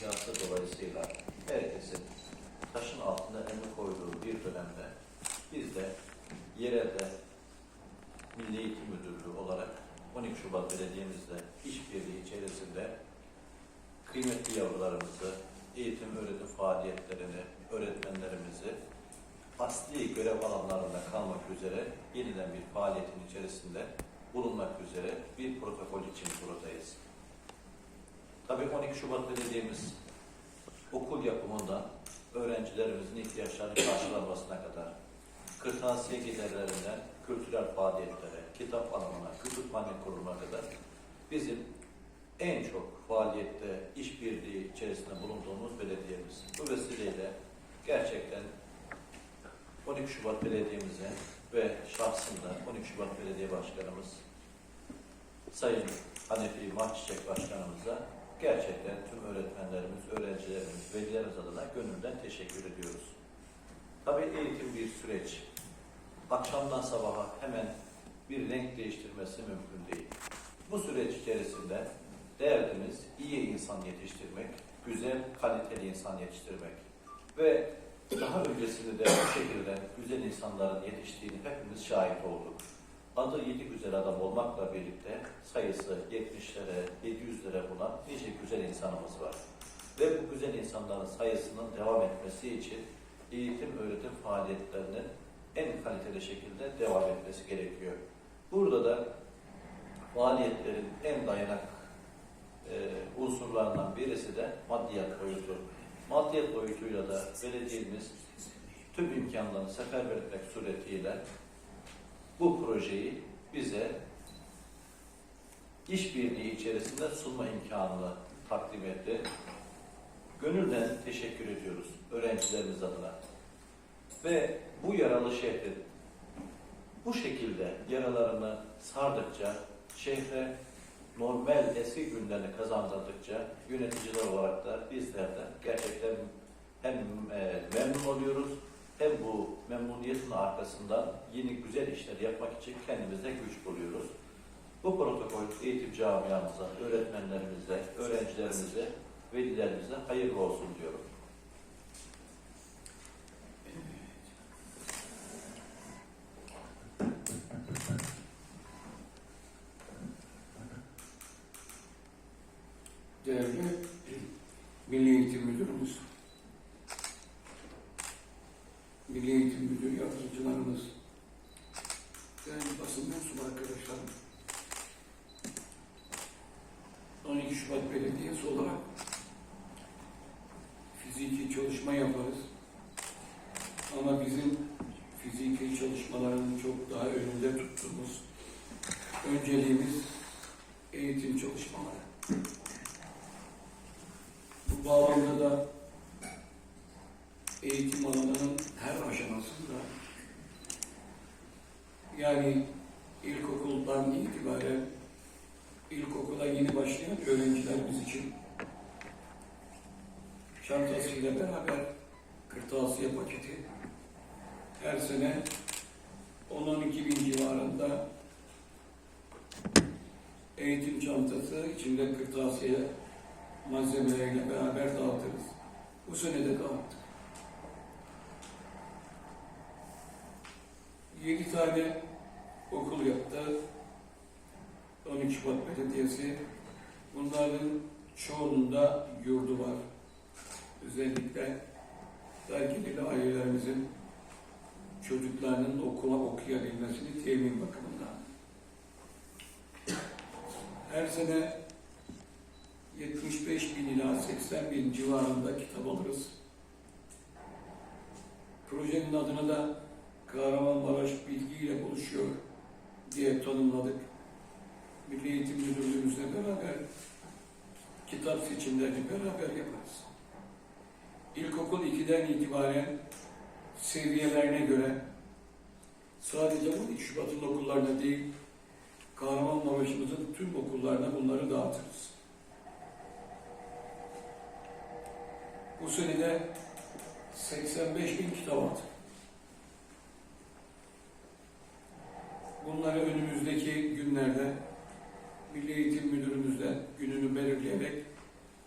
ihyası dolayısıyla herkesin taşın altında elini koyduğu bir dönemde biz de yerelde Milli Eğitim Müdürlüğü olarak 12 Şubat Belediye'mizle işbirliği içerisinde kıymetli yavrularımızı, eğitim öğretim faaliyetlerini, öğretmenlerimizi asli görev alanlarında kalmak üzere yeniden bir faaliyetin içerisinde bulunmak üzere bir protokol için buradayız. Tabii 12 Şubat Belediye'miz okul yapımından öğrencilerimizin ihtiyaçlarını karşılanmasına kadar kırtasiye giderlerinden kültürel faaliyetlere, kitap alımına, kütüphane kuruluna kadar bizim en çok faaliyette işbirliği içerisinde bulunduğumuz belediyemiz. Bu vesileyle gerçekten 12 Şubat Belediye'mize ve şahsında 12 Şubat Belediye Başkanımız Sayın Hanefi Mahçiçek Başkanımıza gerçekten tüm öğretmenlerimiz, öğrencilerimiz, velilerimiz adına gönülden teşekkür ediyoruz. Tabii eğitim bir süreç. Akşamdan sabaha hemen bir renk değiştirmesi mümkün değil. Bu süreç içerisinde derdimiz iyi insan yetiştirmek, güzel, kaliteli insan yetiştirmek ve daha öncesinde de bu şekilde güzel insanların yetiştiğini hepimiz şahit olduk. Adı yedi güzel adam olmakla birlikte sayısı 70'lere, 700'lere bulan nice güzel insanımız var. Ve bu güzel insanların sayısının devam etmesi için eğitim öğretim faaliyetlerinin en kaliteli şekilde devam etmesi gerekiyor. Burada da faaliyetlerin en dayanak e, unsurlarından birisi de maddiyat boyutu. Maddiyat boyutuyla da belediyemiz tüm imkanlarını seferber etmek suretiyle bu projeyi bize işbirliği içerisinde sunma imkanını takdim etti. Gönülden teşekkür ediyoruz öğrencilerimiz adına. Ve bu yaralı şehrin bu şekilde yaralarını sardıkça, şehre normal eski günlerini kazandırdıkça yöneticiler olarak da bizler de gerçekten hem e, memnun oluyoruz hem bu memnuniyetin arkasından yeni güzel işler yapmak için kendimize güç buluyoruz. Bu protokol eğitim camiamıza, öğretmenlerimize, öğrencilerimize, velilerimize hayırlı olsun diyorum. Değerli Milli Eğitim Müdürümüz, Milli Eğitim Müdürü yardımcılarımız, değerli basın mensubu arkadaşlarım, 12 Belediyesi olarak fiziki çalışma yaparız. Ama bizim fiziki çalışmaların çok daha önünde tuttuğumuz önceliğimiz eğitim çalışmaları. Bu bağlamda da eğitim alanının her aşamasında yani ilkokuldan itibaren ilkokula yeni başlayan öğrencilerimiz için çantasıyla beraber kırtasiye paketi her sene 10-12 bin civarında eğitim çantası içinde kırtasiye malzemeleriyle beraber dağıtırız. Bu sene de dağıttık. Yedi tane okul yaptı. 12 Şubat Belediyesi. Bunların çoğununda yurdu var. Özellikle dar gelirli ailelerimizin çocuklarının okula okuyabilmesini temin bakımından. Her sene 75 bin ila 80 bin civarında kitap alırız. Projenin adını da Kahramanmaraş bilgiyle buluşuyor diye tanımladık. Milli Eğitim Müdürlüğümüzle beraber kitap seçimlerini beraber yaparız. İlkokul 2'den itibaren seviyelerine göre sadece bu 2 Şubat'ın okullarına değil, Kahramanmaraş'ımızın tüm okullarına bunları dağıtırız. Bu senede 85 bin kitap aldık. Bunları önümüzdeki günlerde Milli Eğitim Müdürümüzle gününü belirleyerek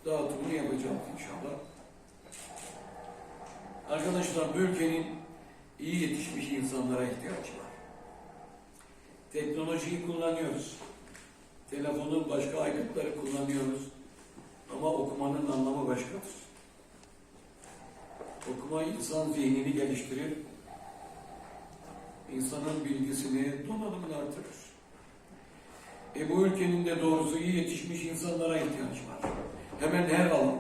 dağıtımını yapacağız inşallah. Arkadaşlar bu ülkenin iyi yetişmiş insanlara ihtiyacı var. Teknolojiyi kullanıyoruz. Telefonu, başka aygıtları kullanıyoruz. Ama okumanın anlamı başkadır. Okuma insan zihnini geliştirir, insanın bilgisini, donanımını artırır. E bu ülkenin de doğrusu iyi yetişmiş insanlara ihtiyaç var. Hemen her alan.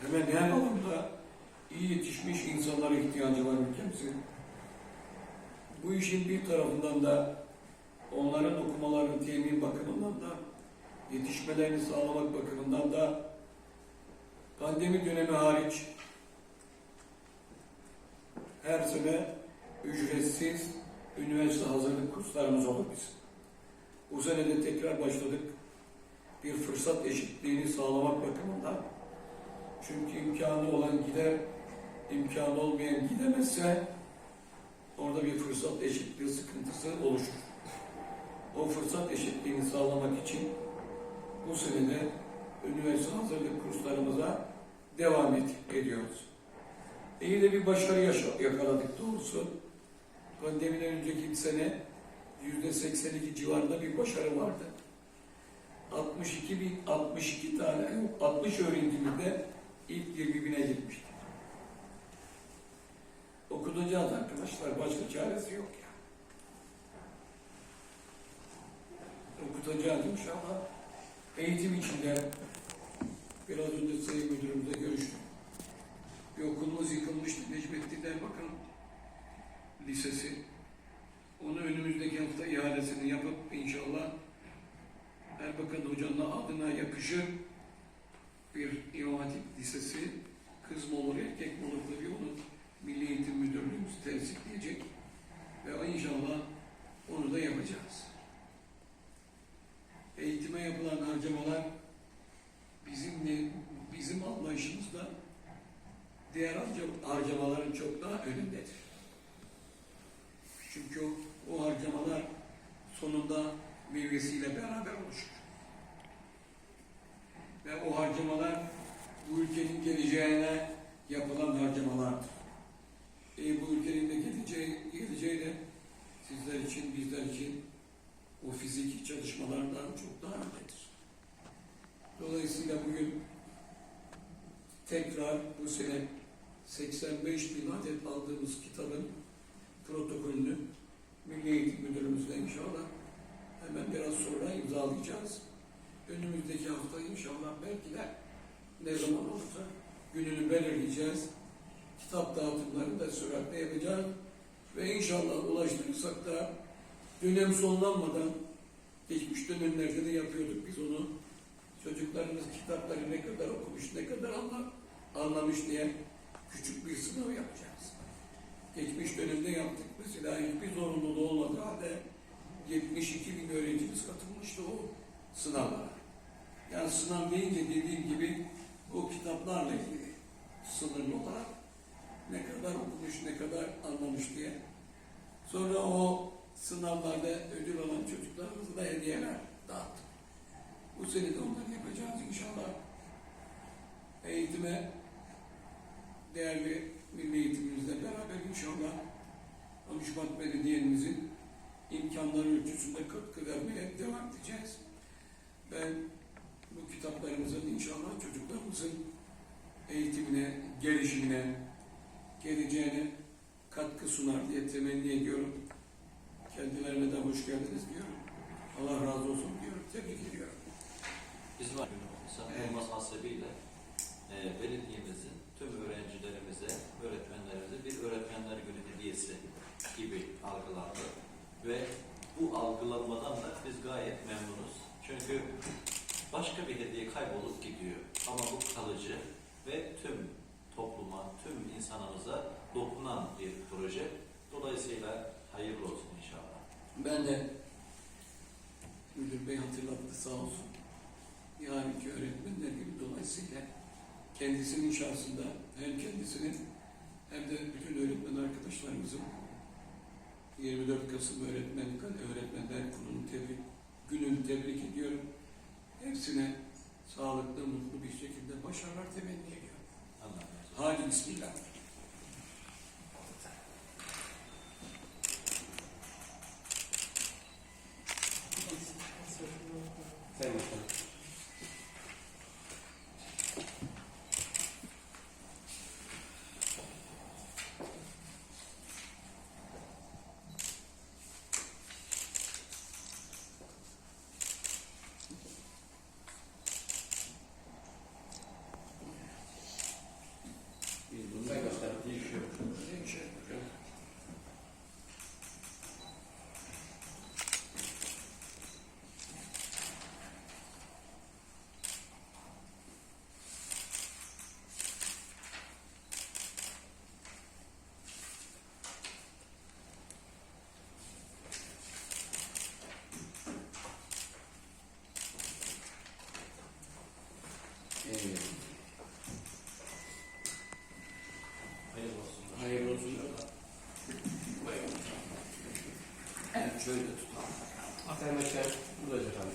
Hemen her alanda iyi yetişmiş insanlara ihtiyacı var ülkemizin. Bu işin bir tarafından da onların okumalarını temin bakımından da yetişmelerini sağlamak bakımından da pandemi dönemi hariç her sene ücretsiz üniversite hazırlık kurslarımız olur bizim. Bu sene de tekrar başladık. Bir fırsat eşitliğini sağlamak bakımından. Çünkü imkanı olan gider, imkanı olmayan gidemezse orada bir fırsat eşitliği sıkıntısı oluşur. O fırsat eşitliğini sağlamak için bu sene de üniversite hazırlık kurslarımıza devam ediyoruz. İyi de bir başarı yakaladık doğrusu. Pandemiden önceki sene yüzde 82 civarında bir başarı vardı. 62 bin, 62 tane, 60 öğrencimiz de ilk 20 bine girmişti. Okutacağız arkadaşlar, başka çaresi yok ya. Okutacağız inşallah. Eğitim içinde biraz önce Sayın Müdürümüzle görüştüm. Bir okulumuz yıkılmıştı Necmettin Erbakan Lisesi. Onu önümüzdeki hafta ihalesini yapıp inşallah Erbakan Hoca'nın adına yakışır bir İmam Hatip Lisesi kız mı olur erkek mi olur tabii onu Milli Eğitim Müdürlüğümüz tevsikleyecek ve inşallah onu da yapacağız. Eğitime yapılan harcamalar bizim de, bizim anlayışımızda diğer harca- harcamaların çok daha önündedir. Çünkü o, o harcamalar sonunda meyvesiyle beraber oluşur. Ve o harcamalar bu ülkenin geleceğine yapılan harcamalardır. E, bu ülkenin de geleceği, geleceği de sizler için, bizler için o fiziki çalışmalardan çok daha öndedir. Dolayısıyla bugün tekrar bu sene 85 bin adet aldığımız kitabın protokolünü Milli Eğitim Müdürümüzle inşallah hemen biraz sonra imzalayacağız. Önümüzdeki hafta inşallah belki de ne zaman olursa gününü belirleyeceğiz. Kitap dağıtımlarını da süratle yapacağız. Ve inşallah ulaştırırsak da dönem sonlanmadan geçmiş dönemlerde de yapıyorduk biz onu. Çocuklarımız kitapları ne kadar okumuş, ne kadar anla, anlamış diye küçük bir sınav yapacağız. Geçmiş dönemde yaptık. Mesela hiçbir zorunluluğu olmadığı halde 72 bin öğrencimiz katılmıştı o sınavlara. Yani sınav deyince dediğim gibi o kitaplarla ilgili sınırlı olarak ne kadar okumuş, ne kadar anlamış diye. Sonra o sınavlarda ödül alan çocuklarımıza da hediyeler dağıttık. Bu sene de onları yapacağız inşallah. Eğitime değerli milli eğitimimizle beraber inşallah Konuşmak Belediye'mizin imkanları ölçüsünde katkı vermeye devam edeceğiz. Ben bu kitaplarımızın inşallah çocuklarımızın eğitimine, gelişimine, geleceğine katkı sunar diye temenni ediyorum. Kendilerine de hoş geldiniz diyorum. Allah razı olsun diyorum. Tebrik ediyorum. Bizim var günümüzde Evet. olması hasebiyle e, belediyemizin tüm öğrencilerimize, öğretmenlerimize bir öğretmenler günü hediyesi gibi algılandı. Ve bu algılanmadan da biz gayet memnunuz. Çünkü başka bir hediye kaybolup gidiyor. Ama bu kalıcı ve tüm topluma, tüm insanımıza dokunan bir proje. Dolayısıyla hayırlı olsun inşallah. Ben de müdür bey hatırlattı sağ olsun. Yarınki öğretmenler gibi dolayısıyla kendisinin şahsında hem kendisinin hem de bütün öğretmen arkadaşlarımızın 24 Kasım Öğretmen Öğretmenler Kurulu'nu tebrik, gününü tebrik ediyorum. Hepsine sağlıklı, mutlu bir şekilde başarılar temenni ediyorum. Allah. Hadi Bismillah. Sayın Başkanım. Sayın Başkanım. Değişiyor. Değişelim hocam. Ee, Hayırlı olsun. Hayırlı olsun. Buyurun. Evet, şöyle tutalım. Buradayız efendim. Tamam efendim.